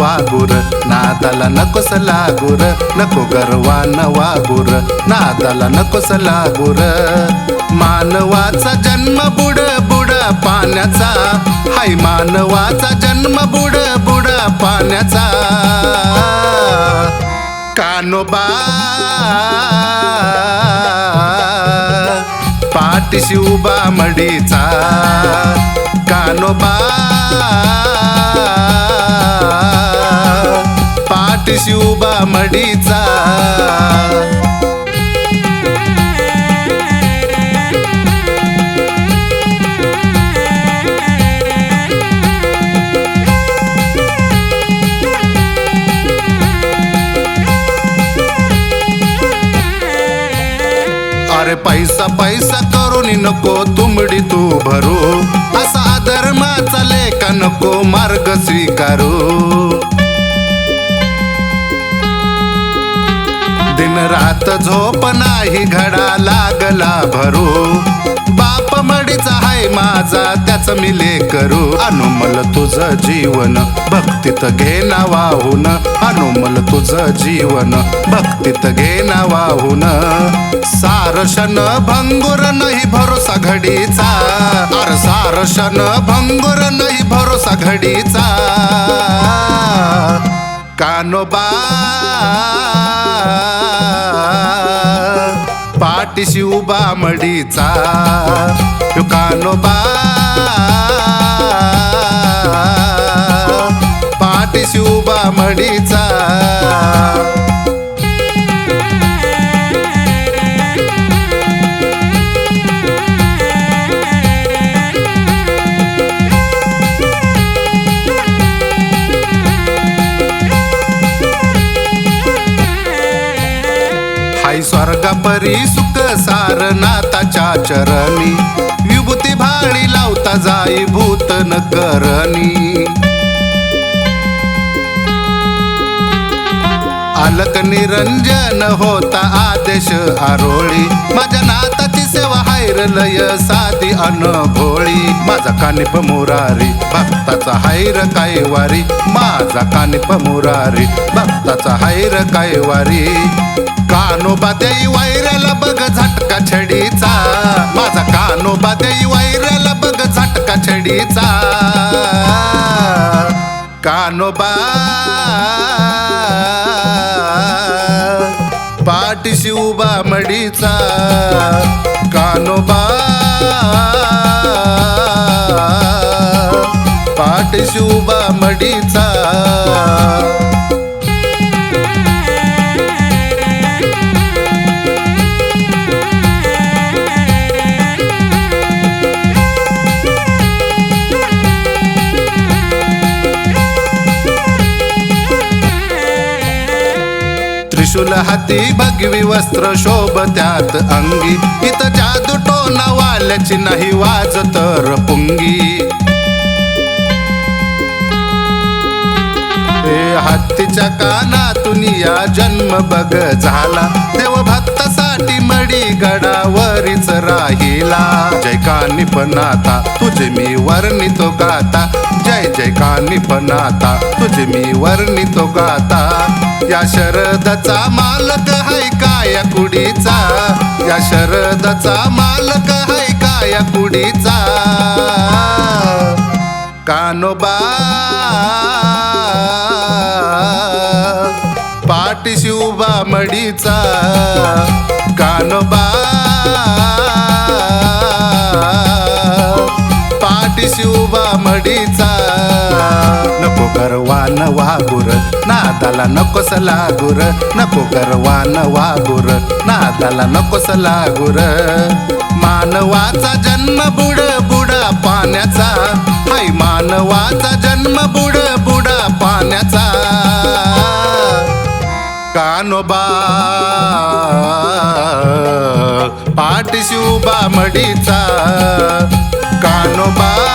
वागुर नादाला नकोस लागुर नको गर्वान वागुर नादाला नकोस लागुर मानवाचा जन्म बुड बुड पाण्याचा हाय मानवाचा जन्म बुड बुड पाण्याचा कानोबा पाठीशी उभा मडीचा कानोबा शिवबा मडीचा. अरे पैसा पैसा करून नको तुमडी तू भरू. असा धर्माचा लेखा नको मार्ग स्वीकारू दिन रात झोप नाही घडा लागला भरू. बाप मडीचा हाय माझा त्याच मी करू. अनुमल तुझं जीवन भक्तीत घे ना वाहून. अनुमल तुझं जीवन भक्तीत घे ना वाहून. सारशन भंगुर नाही भरोसा घडीचा. अर सारशन भंगुर नाही भरोसा घडीचा. कानोबा पाटी शिवबा मडीचा. ह्यो कानोबा पाटी शिवबा मडीचा. हाय स्वर्गापरी सुख सार नाताच्या चरणी. विभूती भाळी लावता जाई भूतन करणी. आलक निरंजन होता आदेश आरोळी. माझ्या नाताची लय साधी अनभोळी माझा कानिप मुरारी भक्ताचा हायर काय वारी. माझा कानिप मुरारी भक्ताचा हायर काय वारी. कानोबा देई वायऱ्याला बघ झटका छडीचा. माझा कानोबा देई वायऱ्याला बघ झटका छडीचा. कानोबा पाठीशी उभा मडीचा. शिवबा मडीचा. त्रिशूल हाती भगवी वस्त्र शोभ त्यात अंगी. इथं जादू टोना वाल्याची नाही वाज तर पुंगी हत्तीच्या कानातून या जन्म बघ झाला. देव भक्तासाठी मडी गडावरीच राहिला. जय कानिपनाथा तुझे मी वर्णितो गाता. जय जय कानिपनाथा तुझे मी वर्णितो गाता. या शरदचा मालक हाय काया कुडीचा? या शरदचा मालक हाय काया कुडीचा? कानोबा पाठीशी शिवबा मडीचा कानोबा. पाठीशी शिवबा मडीचा. नको करवान वागुर नादाला नकोस लागुर. नको करवान वागुर नादाला नकोस लागुर. मानवाचा जन्म बुड बुडा पाण्याचा. हाय मानवाचा जन्म बुड बुडा पाण्याचा. कानोबा. पाठ शिवबा मडीचा. कानोबा.